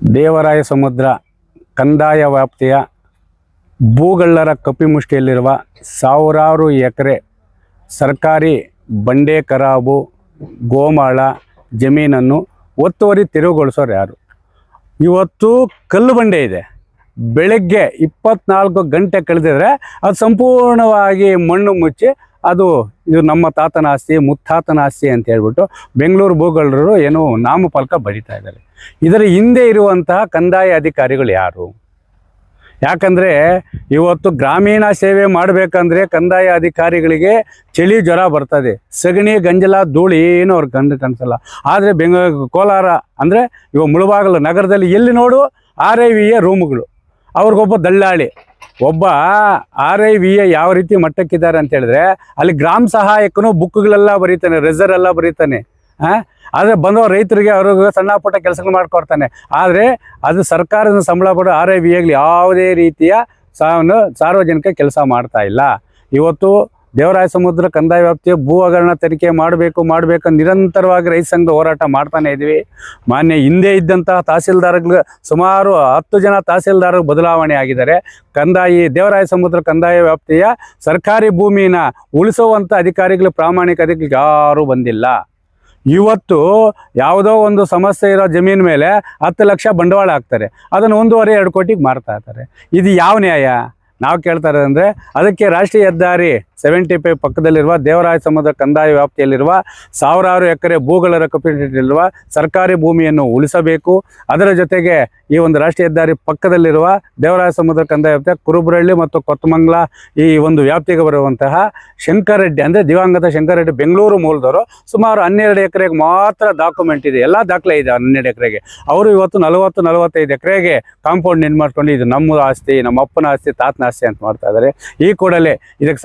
ದೇವರಾಯ ಸಮುದ್ರ, ಕಂದಾಯ ವ್ಯಾಪ್ತಿಯ ಭೂಗಳ್ಳರ ಕಪಿಮುಷ್ಟಿಯಲ್ಲಿರುವ ಸಾವಿರಾರು ಎಕರೆ ಸರ್ಕಾರಿ ಬಂಡೆ ಕರಾಬು ಗೋಮಾಳ ಜಮೀನನ್ನು ಒತ್ತುವರಿ ತೆರವುಗೊಳಿಸೋರು ಯಾರು? ಇವತ್ತು ಕಲ್ಲು ಬಂಡೆ ಇದೆ. ಬೆಳಗ್ಗೆ ಇಪ್ಪತ್ನಾಲ್ಕು ಗಂಟೆ ಕಳೆದಿದ್ರೆ ಅದು ಸಂಪೂರ್ಣವಾಗಿ ಮಣ್ಣು ಮುಚ್ಚಿ ಅದು ಇದು ನಮ್ಮ ತಾತನ ಆಸ್ತಿ, ಮುತ್ತಾತನ ಆಸ್ತಿ ಅಂತ ಹೇಳ್ಬಿಟ್ಟು ಬೆಂಗಳೂರು ಭೂಗಳರು ಏನು ನಾಮಫಲಕ ಬರೀತಾ ಇದ್ದಾರೆ. ಇದರ ಹಿಂದೆ ಇರುವಂತಹ ಕಂದಾಯ ಅಧಿಕಾರಿಗಳು ಯಾರು? ಯಾಕಂದರೆ ಇವತ್ತು ಗ್ರಾಮೀಣ ಸೇವೆ ಮಾಡಬೇಕಂದ್ರೆ ಕಂದಾಯ ಅಧಿಕಾರಿಗಳಿಗೆ ಚಳಿ ಜ್ವರ ಬರ್ತದೆ. ಸಗಣಿ, ಗಂಜಲ, ಧೂಳು ಏನು ಅವ್ರಿಗೆ ಕಂಡು ಕಾಣಿಸಲ್ಲ. ಆದರೆ ಬೆಂಗ ಕೋಲಾರ ಅಂದರೆ ಇವಾಗ ಮುಳುಬಾಗಲು ನಗರದಲ್ಲಿ ಎಲ್ಲಿ ನೋಡು, ಆರ್ ಐ ವಿಯ ರೂಮ್ಗಳು ಅವ್ರಿಗೊಬ್ಬ ದಳ್ಳಾಳಿ ಒಬ್ಬ ಆರ್ ಐ ವಿ ಎ ಯಾವ ರೀತಿ ಮಟ್ಟಕ್ಕಿದ್ದಾರೆ ಅಂತ ಹೇಳಿದ್ರೆ, ಅಲ್ಲಿ ಗ್ರಾಮ ಸಹಾಯಕನು ಬುಕ್ಗಳೆಲ್ಲ ಬರೀತಾನೆ, ರೆಸರ್ ಎಲ್ಲ ಬರೀತಾನೆ. ಆದರೆ ಬಂದವ ರೈತರಿಗೆ ಅವ್ರಿಗೆ ಸಣ್ಣ ಪುಟ್ಟ ಕೆಲಸಗಳು ಮಾಡ್ಕೊಡ್ತಾನೆ. ಆದರೆ ಅದು ಸರ್ಕಾರದ ಸಂಬಳ ಪಡೋ ಆರ್ ಐ ವಿ ಆಗ್ಲಿ ಯಾವುದೇ ರೀತಿಯ ಸಾರ್ವಜನಿಕ ಕೆಲಸ ಮಾಡ್ತಾ ಇಲ್ಲ. ಇವತ್ತು ದೇವರಾಯ ಸಮುದ್ರ ಕಂದಾಯ ವ್ಯಾಪ್ತಿಯ ಭೂ ಹಗರಣ ತನಿಖೆ ಮಾಡಬೇಕು ಮಾಡಬೇಕು ನಿರಂತರವಾಗಿ ರೈತ ಸಂಘದ ಹೋರಾಟ ಮಾಡ್ತಾನೆ ಇದ್ದೀವಿ. ಮಾನ್ಯ ಹಿಂದೆ ಇದ್ದಂತಹ ತಹಸೀಲ್ದಾರ್ಗಳು ಸುಮಾರು ಹತ್ತು ಜನ ತಹಸೀಲ್ದಾರರು ಬದಲಾವಣೆ ಆಗಿದ್ದಾರೆ. ಕಂದಾಯಿ, ದೇವರಾಯ ಸಮುದ್ರ ಕಂದಾಯ ವ್ಯಾಪ್ತಿಯ ಸರ್ಕಾರಿ ಭೂಮಿನ ಉಳಿಸುವಂಥ ಅಧಿಕಾರಿಗಳು, ಪ್ರಾಮಾಣಿಕ ಅಧಿಕಾರಿಗಳು ಯಾರೂ ಬಂದಿಲ್ಲ. ಇವತ್ತು ಯಾವುದೋ ಒಂದು ಸಮಸ್ಯೆ ಇರೋ ಜಮೀನ್ ಮೇಲೆ ಹತ್ತು ಲಕ್ಷ ಬಂಡವಾಳ ಹಾಕ್ತಾರೆ. ಅದನ್ನು ಒಂದೂವರೆ, ಎರಡು ಕೋಟಿಗೆ ಮಾರ್ತಾ ಇರ್ತಾರೆ ಇದು ಯಾವ ನ್ಯಾಯ? ನಾವು ಕೇಳ್ತಾ ಇರೋದಂದರೆ, ಅದಕ್ಕೆ ರಾಷ್ಟ್ರೀಯ ಹೆದ್ದಾರಿ ಸೆವೆಂಟಿ ಫೈವ್ ಪಕ್ಕದಲ್ಲಿರುವ ದೇವರಾಯ ಸಮುದ್ರ ಕಂದಾಯ ವ್ಯಾಪ್ತಿಯಲ್ಲಿರುವ ಸಾವಿರಾರು ಎಕರೆ ಭೂಗಳ ಕಪಿಟಲ್ಲಿರುವ ಸರ್ಕಾರಿ ಭೂಮಿಯನ್ನು ಉಳಿಸಬೇಕು. ಅದರ ಜೊತೆಗೆ ಈ ಒಂದು ರಾಷ್ಟ್ರೀಯ ಹೆದ್ದಾರಿ ಪಕ್ಕದಲ್ಲಿರುವ ದೇವರಾಯ ಸಮುದ್ರ ಕಂದಾಯ ವ್ಯಾಪ್ತಿಯ ಕುರುಬರಳ್ಳಿ ಮತ್ತು ಕೊತ್ತಮಂಗ್ಲ ಈ ಒಂದು ವ್ಯಾಪ್ತಿಗೆ ಬರುವಂತಹ ಶಂಕರರೆಡ್ಡಿ ಅಂದರೆ ದಿವಂಗತ ಶಂಕರರೆಡ್ಡಿ ಬೆಂಗಳೂರು ಮೂಲದವರು ಸುಮಾರು ಹನ್ನೆರಡು ಎಕರೆಗೆ ಮಾತ್ರ ಡಾಕ್ಯುಮೆಂಟ್ ಇದೆ. ಎಲ್ಲ ದಾಖಲೆ ಇದೆ ಹನ್ನೆರಡು ಎಕರೆಗೆ. ಅವರು ಇವತ್ತು ನಲವತ್ತು, ನಲವತ್ತೈದು ಎಕರೆಗೆ ಕಾಂಪೌಂಡ್ ನಿರ್ಮಾಡ್ಕೊಂಡು ಇದು ನಮ್ಮ ಆಸ್ತಿ, ನಮ್ಮ ಅಪ್ಪನ ಆಸ್ತಿ, ತಾತನ ಆಸ್ತಿ ಅಂತ ಮಾಡ್ತಾ ಇದ್ದಾರೆ. ಈ ಕೂಡಲೇ ಇದಕ್ಕೆ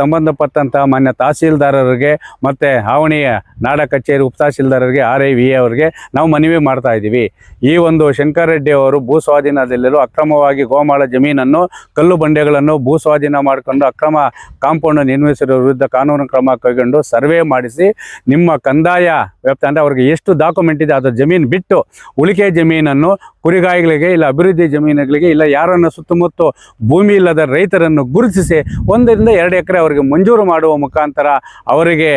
ಸಂಬಂಧಪಟ್ಟಂಥ ಮಾನ್ಯ ತಹಸೀಲ್ದಾರರಿಗೆ ಮತ್ತು ಹಾವಣಿಯ ನಾಡ ಕಚೇರಿ ಉಪ ತಹಸೀಲ್ದಾರರಿಗೆ ಆರ್ ಐ ವಿ ಅವರಿಗೆ ನಾವು ಮನವಿ ಮಾಡ್ತಾ ಇದ್ದೀವಿ. ಈ ಒಂದು ಶಂಕರ್ ರೆಡ್ಡಿ ಅವರು ಭೂ ಸ್ವಾಧೀನದಲ್ಲಿರೋ ಅಕ್ರಮವಾಗಿ ಗೋಮಾಳ ಜಮೀನನ್ನು ಕಲ್ಲು ಬಂಡೆಗಳನ್ನು ಭೂ ಸ್ವಾಧೀನ ಮಾಡಿಕೊಂಡು ಅಕ್ರಮ ಕಾಂಪೌಂಡ್ ನಿರ್ಮಿಸಿರೋ ವಿರುದ್ಧ ಕಾನೂನು ಕ್ರಮ ಕೈಗೊಂಡು ಸರ್ವೆ ಮಾಡಿಸಿ ನಿಮ್ಮ ಕಂದಾಯ ವ್ಯಾಪ್ತಿ ಅಂದರೆ ಅವ್ರಿಗೆ ಎಷ್ಟು ಡಾಕ್ಯುಮೆಂಟ್ ಇದೆ ಅದರ ಜಮೀನು ಬಿಟ್ಟು ಉಳಿಕೆ ಜಮೀನನ್ನು ಕುರಿಗಾಯಿಗಳಿಗೆ ಇಲ್ಲ ಅಭಿವೃದ್ಧಿ ಜಮೀನುಗಳಿಗೆ ಇಲ್ಲ ಯಾರನ್ನು ಸುತ್ತಮುತ್ತ ಭೂಮಿ ಇಲ್ಲದ ರೈತರನ್ನು ಗುರುತಿಸಿ ಒಂದರಿಂದ ಎರಡು ಎಕರೆ ಅವರಿಗೆ ಮಂಜೂರು ಮಾಡುವ ಮುಖಾಂತರ ಅವರಿಗೆ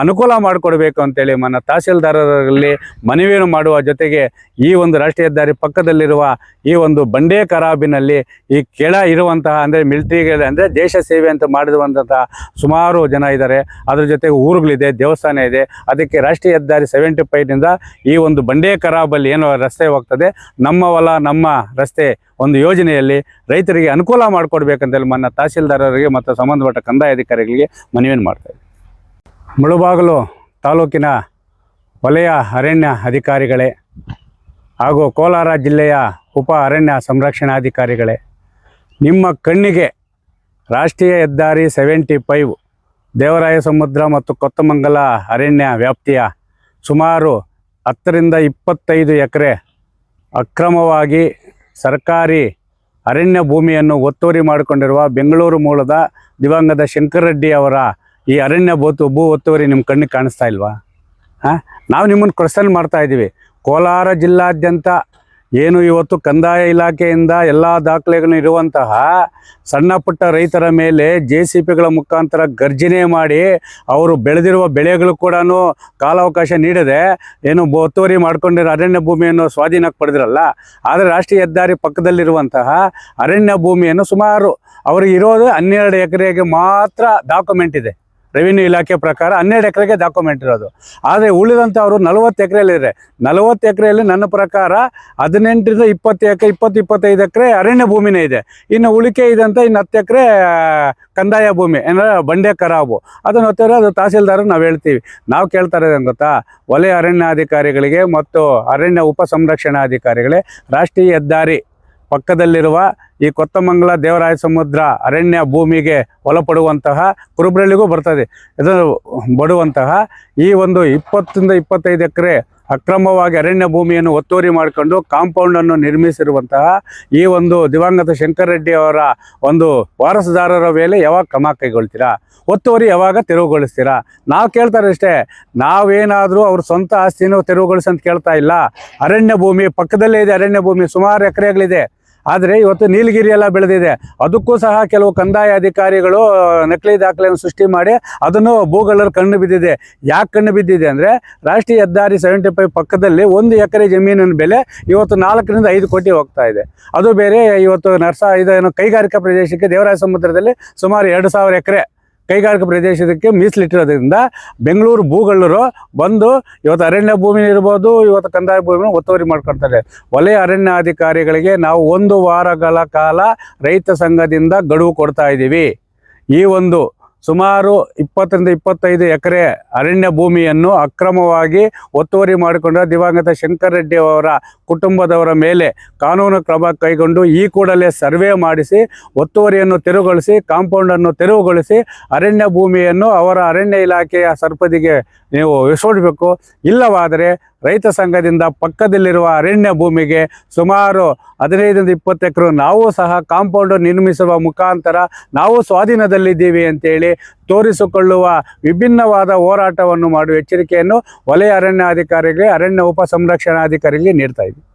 ಅನುಕೂಲ ಮಾಡಿಕೊಡ್ಬೇಕು ಅಂತೇಳಿ ಮನ ತಹಸೀಲ್ದಾರರಲ್ಲಿ ಮನವಿಯನ್ನು ಮಾಡುವ ಜೊತೆಗೆ ಈ ಒಂದು ರಾಷ್ಟ್ರೀಯ ಹೆದ್ದಾರಿ ಪಕ್ಕದಲ್ಲಿರುವ ಈ ಒಂದು ಬಂಡೆ ಕರಾಬಿನಲ್ಲಿ ಈ ಕೆಳ ಇರುವಂತಹ ಅಂದರೆ ಮಿಲಿಟರಿಗೆ ಅಂದರೆ ದೇಶ ಸೇವೆ ಅಂತ ಮಾಡಿರುವಂತಹ ಸುಮಾರು ಜನ ಇದ್ದಾರೆ. ಅದರ ಜೊತೆಗೆ ಊರುಗಳಿದೆ, ದೇವಸ್ಥಾನ ಇದೆ. ಅದಕ್ಕೆ ರಾಷ್ಟ್ರೀಯ ಹೆದ್ದಾರಿ ಸೆವೆಂಟಿ ಫೈವ್ನಿಂದ ಈ ಒಂದು ಬಂಡೆ ಕರಾಬಲ್ಲಿ ಏನು ರಸ್ತೆ ಹೋಗ್ತದೆ. ನಮ್ಮ ಹೊಲ, ನಮ್ಮ ರಸ್ತೆ ಒಂದು ಯೋಜನೆಯಲ್ಲಿ ರೈತರಿಗೆ ಅನುಕೂಲ ಮಾಡಿಕೊಡ್ಬೇಕಂತೇಳಿ ಮನ್ನ ತಹಸೀಲ್ದಾರರಿಗೆ ಮತ್ತು ಸಂಬಂಧಪಟ್ಟ ಕಂದಾಯ ಅಧಿಕಾರಿಗಳಿಗೆ ಮನವಿಯನ್ನು ಮಾಡ್ತಾ ಮುಳುಬಾಗಿಲು ತಾಲೂಕಿನ ವಲಯ ಅರಣ್ಯ ಅಧಿಕಾರಿಗಳೇ ಹಾಗೂ ಕೋಲಾರ ಜಿಲ್ಲೆಯ ಉಪ ಅರಣ್ಯ ಸಂರಕ್ಷಣಾಧಿಕಾರಿಗಳೇ, ನಿಮ್ಮ ಕಣ್ಣಿಗೆ ರಾಷ್ಟ್ರೀಯ ಹೆದ್ದಾರಿ ಸೆವೆಂಟಿ ಫೈವ್ ದೇವರಾಯ ಸಮುದ್ರ ಮತ್ತು ಕೊತ್ತಮಂಗಲ ಅರಣ್ಯ ವ್ಯಾಪ್ತಿಯ ಸುಮಾರು ಹತ್ತರಿಂದ ಇಪ್ಪತ್ತೈದು ಎಕರೆ ಅಕ್ರಮವಾಗಿ ಸರ್ಕಾರಿ ಅರಣ್ಯ ಭೂಮಿಯನ್ನು ಒತ್ತುವರಿ ಮಾಡಿಕೊಂಡಿರುವ ಬೆಂಗಳೂರು ಮೂಲದ ದಿವಂಗತ ಶಂಕರರೆಡ್ಡಿ ಅವರ ಈ ಅರಣ್ಯ ಭೂತು ಭೂ ಒತ್ತುವರಿ ನಿಮ್ಮ ಕಣ್ಣಿಗೆ ಕಾಣಿಸ್ತಾ ಇಲ್ವಾ? ಹಾಂ? ನಾವು ನಿಮ್ಮನ್ನು ಕ್ವಶನ್ ಮಾಡ್ತಾ ಇದ್ದೀವಿ ಕೋಲಾರ ಜಿಲ್ಲಾದ್ಯಂತ ಏನು ಇವತ್ತು ಕಂದಾಯ ಇಲಾಖೆಯಿಂದ ಎಲ್ಲ ದಾಖಲೆಗಳು ಇರುವಂತಹ ಸಣ್ಣ ಪುಟ್ಟ ರೈತರ ಮೇಲೆ ಜೆ ಸಿ ಪಿಗಳ ಮುಖಾಂತರ ಗರ್ಜನೆ ಮಾಡಿ ಅವರು ಬೆಳೆದಿರುವ ಬೆಳೆಗಳು ಕೂಡ ಕಾಲಾವಕಾಶ ನೀಡದೆ ಏನು ಒತ್ತುವರಿ ಮಾಡ್ಕೊಂಡಿರೋ ಅರಣ್ಯ ಭೂಮಿಯನ್ನು ಸ್ವಾಧೀನಕ್ಕೆ ಪಡೆದಿರಲ್ಲ. ಆದರೆ ರಾಷ್ಟ್ರೀಯ ಹೆದ್ದಾರಿ ಪಕ್ಕದಲ್ಲಿರುವಂತಹ ಅರಣ್ಯ ಭೂಮಿಯನ್ನು ಸುಮಾರು ಅವರಿಗೆ ಇರೋದು ಹನ್ನೆರಡು ಎಕರೆಗೆ ಮಾತ್ರ ಡಾಕ್ಯುಮೆಂಟ್ ಇದೆ. ರೆವಿನ್ಯೂ ಇಲಾಖೆ ಪ್ರಕಾರ ಹನ್ನೆರಡು ಎಕರೆಗೆ ಡಾಕ್ಯುಮೆಂಟ್ ಇರೋದು. ಆದರೆ ಉಳಿದಂಥವ್ರು ನಲವತ್ತು ಎಕರೆಯಲ್ಲಿದೆ ನಲವತ್ತು ಎಕರೆಯಲ್ಲಿ ನನ್ನ ಪ್ರಕಾರ ಹದಿನೆಂಟರಿಂದ ಇಪ್ಪತ್ತು ಎಕರೆ, ಇಪ್ಪತ್ತು ಇಪ್ಪತ್ತೈದು ಎಕರೆ ಅರಣ್ಯ ಭೂಮಿನೇ ಇದೆ. ಇನ್ನು ಉಳಿಕೆ ಇದೆ ಅಂತ ಇನ್ನು ಹತ್ತು ಎಕರೆ ಕಂದಾಯ ಭೂಮಿ, ಅಂದರೆ ಬಂಡೆ ಕರಾಬು. ಅದನ್ನು ಹೊತ್ತರೆ ಅದು ತಹಸೀಲ್ದಾರರು ನಾವು ಹೇಳ್ತೀವಿ. ನಾವು ಕೇಳ್ತಾ ಇರೋದೇನು ಗೊತ್ತಾ? ವಲಯ ಅರಣ್ಯಾಧಿಕಾರಿಗಳಿಗೆ ಮತ್ತು ಅರಣ್ಯ ಉಪ ಸಂರಕ್ಷಣಾಧಿಕಾರಿಗಳೇ ರಾಷ್ಟ್ರೀಯ ಹೆದ್ದಾರಿ ಪಕ್ಕದಲ್ಲಿರುವ ಈ ಕೊತ್ತಮಂಗಲ ದೇವರಾಯ ಸಮುದ್ರ ಅರಣ್ಯ ಭೂಮಿಗೆ ಒಳಪಡುವಂತಹ ಕುರುಬ್ರಳ್ಳಿಗೂ ಬರ್ತದೆ. ಇದು ಬಡುವಂತಹ ಈ ಒಂದು ಇಪ್ಪತ್ತರಿಂದ ಇಪ್ಪತ್ತೈದು ಎಕರೆ ಅಕ್ರಮವಾಗಿ ಅರಣ್ಯ ಭೂಮಿಯನ್ನು ಒತ್ತುವರಿ ಮಾಡಿಕೊಂಡು ಕಾಂಪೌಂಡನ್ನು ನಿರ್ಮಿಸಿರುವಂತಹ ಈ ಒಂದು ದಿವಂಗತ ಶಂಕರ್ ರೆಡ್ಡಿ ಅವರ ಒಂದು ವಾರಸುದಾರರ ಮೇಲೆ ಯಾವಾಗ ಕ್ರಮ ಕೈಗೊಳ್ತೀರಾ? ಒತ್ತುವರಿ ಯಾವಾಗ ತೆರವುಗೊಳಿಸ್ತೀರಾ? ನಾವು ಕೇಳ್ತಾರೆ ಅಷ್ಟೇ, ನಾವೇನಾದರೂ ಅವ್ರ ಸ್ವಂತ ಆಸ್ತಿನೂ ತೆರವುಗೊಳಿಸಿ ಅಂತ ಕೇಳ್ತಾ ಇಲ್ಲ. ಅರಣ್ಯ ಭೂಮಿ ಪಕ್ಕದಲ್ಲೇ ಇದೆ, ಅರಣ್ಯ ಭೂಮಿ ಸುಮಾರು ಎಕರೆಗಳಿದೆ. ಆದರೆ ಇವತ್ತು ನೀಲಗಿರಿ ಎಲ್ಲ ಬೆಳೆದಿದೆ. ಅದಕ್ಕೂ ಸಹ ಕೆಲವು ಕಂದಾಯ ಅಧಿಕಾರಿಗಳು ನಕಲಿ ದಾಖಲೆಯನ್ನು ಸೃಷ್ಟಿ ಮಾಡಿ ಅದನ್ನು ಭೂಗಳರ ಕಣ್ಣು ಬಿದ್ದಿದೆ. ಯಾಕೆ ಕಣ್ಣು ಬಿದ್ದಿದೆ ಅಂದರೆ ರಾಷ್ಟ್ರೀಯ ಹೆದ್ದಾರಿ ಸೆವೆಂಟಿ ಫೈವ್ ಪಕ್ಕದಲ್ಲಿ ಒಂದು ಎಕರೆ ಜಮೀನಿನ ಬೆಲೆ ಇವತ್ತು ನಾಲ್ಕರಿಂದ ಐದು ಕೋಟಿ ಹೋಗ್ತಾ ಇದೆ. ಅದು ಬೇರೆ ಇವತ್ತು ನರ್ಸ ಇದೇನು ಕೈಗಾರಿಕಾ ಪ್ರದೇಶಕ್ಕೆ ದೇವರಾಯ ಸಮುದ್ರದಲ್ಲಿ ಸುಮಾರು ಎರಡು ಸಾವಿರ ಎಕರೆ ಕೈಗಾರಿಕಾ ಪ್ರದೇಶಕ್ಕೆ ಮೀಸಲಿಟ್ಟಿರೋದ್ರಿಂದ ಬೆಂಗಳೂರು ಭೂಗಳ್ಳರು ಬಂದು ಇವತ್ತು ಅರಣ್ಯ ಭೂಮಿ ಇರ್ಬೋದು, ಇವತ್ತು ಕಂದಾಯ ಭೂಮಿನ ಒತ್ತುವರಿ ಮಾಡ್ಕೊಳ್ತಾರೆ. ವಲಯ ಅರಣ್ಯಾಧಿಕಾರಿಗಳಿಗೆ ನಾವು ಒಂದು ವಾರಗಳ ಕಾಲ ರೈತ ಸಂಘದಿಂದ ಗಡುವು ಕೊಡ್ತಾ ಇದ್ದೀವಿ ಈ ಒಂದು ಸುಮಾರು ಇಪ್ಪತ್ತರಿಂದ ಇಪ್ಪತ್ತೈದು ಎಕರೆ ಅರಣ್ಯ ಭೂಮಿಯನ್ನು ಅಕ್ರಮವಾಗಿ ಒತ್ತುವರಿ ಮಾಡಿಕೊಂಡ ದಿವಂಗತ ಶಂಕರ್ ರೆಡ್ಡಿ ಅವರ ಕುಟುಂಬದವರ ಮೇಲೆ ಕಾನೂನು ಕ್ರಮ ಕೈಗೊಂಡು ಈ ಕೂಡಲೇ ಸರ್ವೆ ಮಾಡಿಸಿ, ಒತ್ತುವರಿಯನ್ನು ತೆರವುಗೊಳಿಸಿ, ಕಾಂಪೌಂಡನ್ನು ತೆರವುಗೊಳಿಸಿ ಅರಣ್ಯ ಭೂಮಿಯನ್ನು ಅವರ ಅರಣ್ಯ ಇಲಾಖೆಯ ಸರ್ಪದಿಗೆ ನೀವು ಇಸ್ಕೊಡ್ಬೇಕು ಇಲ್ಲವಾದರೆ ರೈತ ಸಂಘದಿಂದ ಪಕ್ಕದಲ್ಲಿರುವ ಅರಣ್ಯ ಭೂಮಿಗೆ ಸುಮಾರು ಹದಿನೈದರಿಂದ ಇಪ್ಪತ್ತು ಎಕರೆ ನಾವು ಸಹ ಕಾಂಪೌಂಡ್ ನಿರ್ಮಿಸುವ ಮುಖಾಂತರ ನಾವು ಸ್ವಾಧೀನದಲ್ಲಿದ್ದೀವಿ ಅಂತೇಳಿ ತೋರಿಸಿಕೊಳ್ಳುವ ವಿಭಿನ್ನವಾದ ಹೋರಾಟವನ್ನು ಮಾಡುವ ಎಚ್ಚರಿಕೆಯನ್ನು ವಲಯ ಅರಣ್ಯಾಧಿಕಾರಿಗೆ ಅರಣ್ಯ ಉಪ ಸಂರಕ್ಷಣಾಧಿಕಾರಿಗೆ ನೀಡ್ತಾ ಇದ್ದೀವಿ.